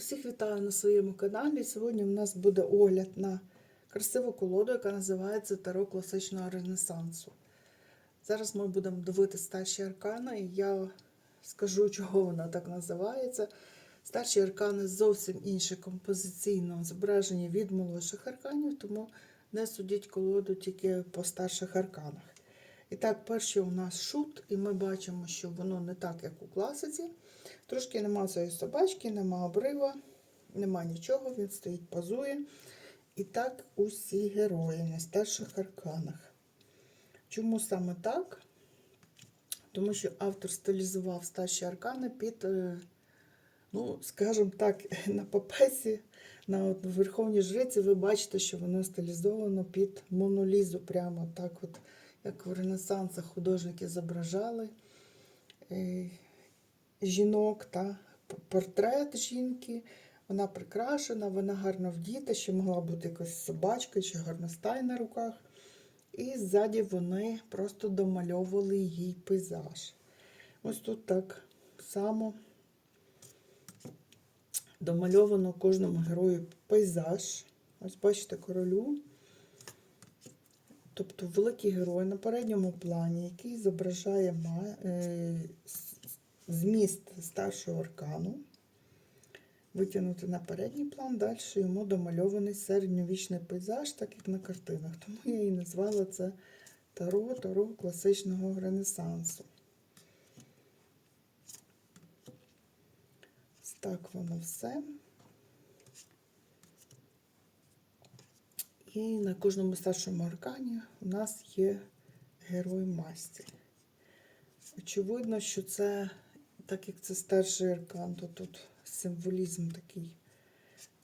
Усіх вітаю на своєму каналі. Сьогодні у нас буде огляд на красиву колоду, яка називається Таро класичного ренесансу. Зараз ми будемо дивитися старші аркани, і я скажу, чого вона так називається. Старші аркани зовсім інші композиційно зображені від молодших арканів, тому не судіть колоду тільки по старших арканах. І так, перший у нас шут, і ми бачимо, що воно не так, як у класиці. Трошки нема цієї собачки, нема обрива, нема нічого, він стоїть, позує. І так усі герої на старших арканах. Чому саме так? Тому що автор стилізував старші аркани під, е, ну, скажімо так, на папесі, на Верховній Жриці, ви бачите, що воно стилізовано під монолізу. Прямо так, от, як в Ренесансах художники зображали. Е, жінок та портрет жінки. Вона прикрашена, вона гарно вдіта, ще могла бути якась собачка чи гарностай на руках. І ззаді вони просто домальовували їй пейзаж. Ось тут так само домальовано кожному герою пейзаж. Ось бачите, королю. Тобто великий герой на передньому плані, який зображає зміст старшого аркану. Витягнути на передній план, далі йому домальований середньовічний пейзаж, так як на картинах. Тому я і назвала це Таро Таро класичного Ренесансу. Так воно все. І на кожному старшому аркані у нас є герой масті. Очевидно, що це, так як це старший аркан, то тут символізм такий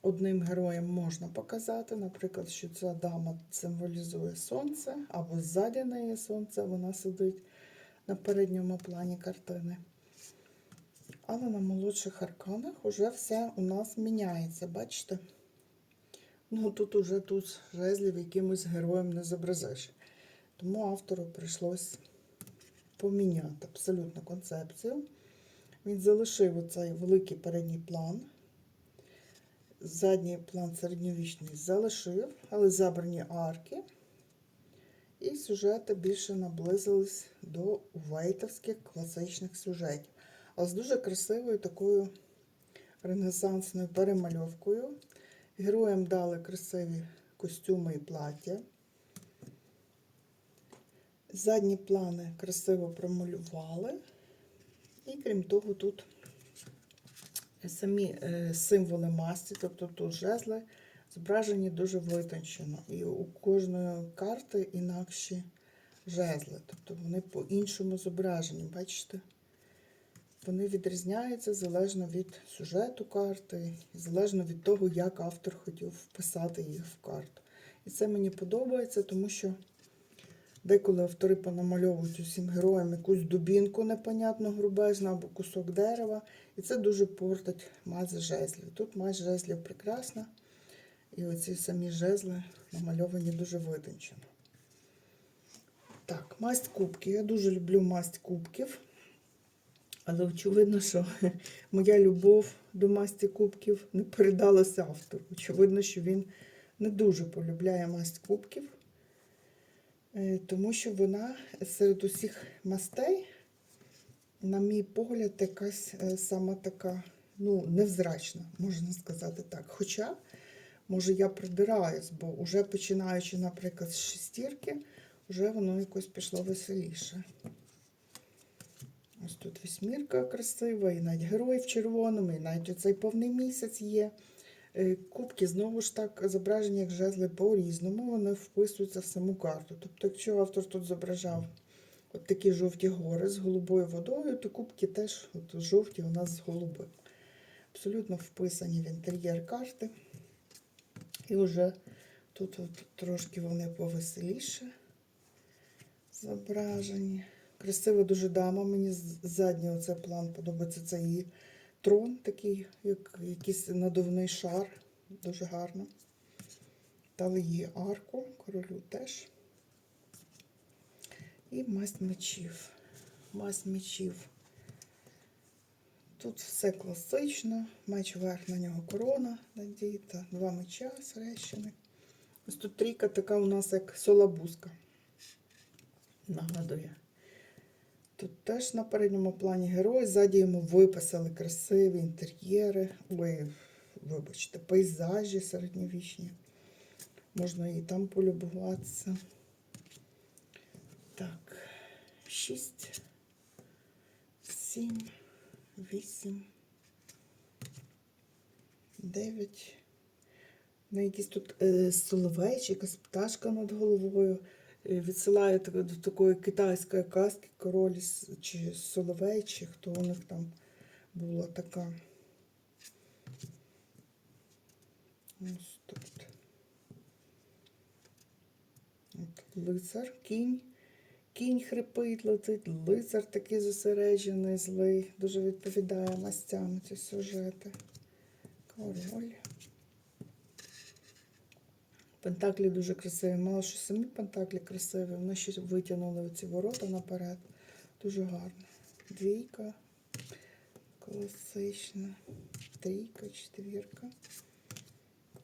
одним героєм можна показати. Наприклад, що ця дама символізує сонце, або ззаді неї сонце, вона сидить на передньому плані картини. Але на молодших арканах вже все у нас міняється, бачите? Ну, тут уже тут жезлів якимось героєм не зобразиш. Тому автору прийшлось поміняти абсолютно концепцію. Він залишив оцей великий передній план. Задній план середньовічний залишив, але забрані арки. І сюжети більше наблизились до вейтовських класичних сюжетів. Але з дуже красивою такою ренесансною перемальовкою. Героям дали красиві костюми і плаття. Задні плани красиво промалювали. І крім того, тут самі е, символи масті, тобто тут жезли, зображені дуже витончено. І у кожної карти інакші жезли. Тобто вони по-іншому зображені, бачите? Вони відрізняються залежно від сюжету карти, залежно від того, як автор хотів вписати їх в карту. І це мені подобається, тому що деколи автори понамальовують усім героям якусь дубінку непонятно грубезну або кусок дерева. І це дуже портить мазь жезлів. Тут мазь жезлів прекрасна. І оці самі жезли намальовані дуже витончено. Так, масть кубки. Я дуже люблю масть кубків. Але очевидно, що моя любов до масті кубків не передалася автору. Очевидно, що він не дуже полюбляє масть кубків, тому що вона серед усіх мастей, на мій погляд, якась е, сама така, ну, невзрачна, можна сказати так. Хоча, може, я придираюсь, бо вже починаючи, наприклад, з шестірки, вже воно якось пішло веселіше. Ось тут вісьмірка красива, і навіть герой в червоному, і навіть оцей повний місяць є. Е, Кубки знову ж так зображені, як жезли по-різному, вони вписуються в саму карту. Тобто, якщо автор тут зображав от такі жовті гори з голубою водою, то кубки теж от жовті у нас з голубим. Абсолютно вписані в інтер'єр карти. І вже тут от трошки вони повеселіше зображені. Красива дуже дама. Мені задній оцей план подобається. Це її трон, такий, як якийсь надувний шар. Дуже гарно. Дали її арку, королю теж. І масть мечів. Масть мечів. Тут все класично, меч вверх на нього корона надіта, два меча срещених. Ось тут трійка така у нас як солабузка. Нагадує. Тут теж на передньому плані герой, ззаді йому виписали красиві інтер'єри, ой, вибачте, пейзажі середньовічні. Можна і там полюбуватися. Так, шість, сім, вісім, дев'ять. На якісь тут е, соловейчик, якась пташка над головою. Е, Відсилає до такої китайської казки король чи соловей, чи хто у них там була така. Ось тут. От лицар, кінь. Кінь хрипить, летить, лицар такий зосереджений, злий, дуже відповідає мастям ці сюжети. Король. Пентаклі дуже красиві. Мало що самі пентаклі красиві. Вони ще витягнули оці ворота наперед. Дуже гарно. Двійка. Класична. Трійка, четвірка.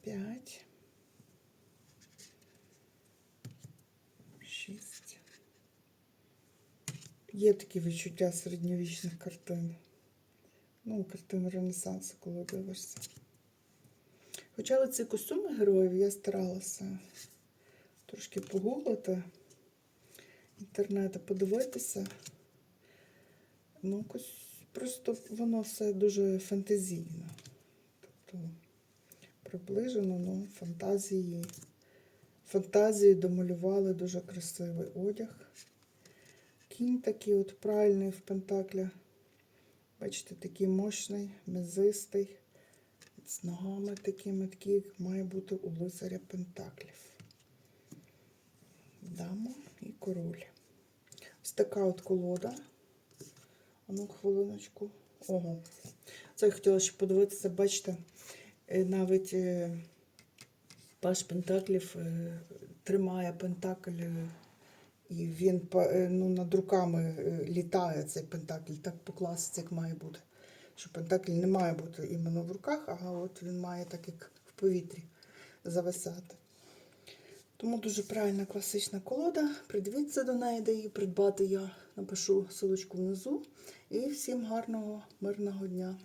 П'ять. Шість. Є такі відчуття середньовічних картин. Ну, картин Ренесансу, коли дивишся. Хоча ці костюми героїв я старалася трошки погуглити, інтернету подивитися. Ну, просто воно все дуже фантазійно. Тобто приближено, ну, фантазії. Фантазії домалювали дуже красивий одяг. Кінь такий от правильний в пентаклі. Бачите, такий мощний, м'язистий з ногами такими, такі, як має бути у лицаря Пентаклів. Дама і король. Ось така от колода. А ну, хвилиночку. Ого. Це я хотіла ще подивитися, бачите, е, навіть е, Паш Пентаклів е, тримає Пентакль, і він ну, над руками літає цей Пентакль. Так по як має бути що пентакль не має бути іменно в руках, а от він має так як в повітрі зависати. Тому дуже правильна класична колода. Придивіться до неї, де її придбати. Я напишу силочку внизу. І всім гарного, мирного дня.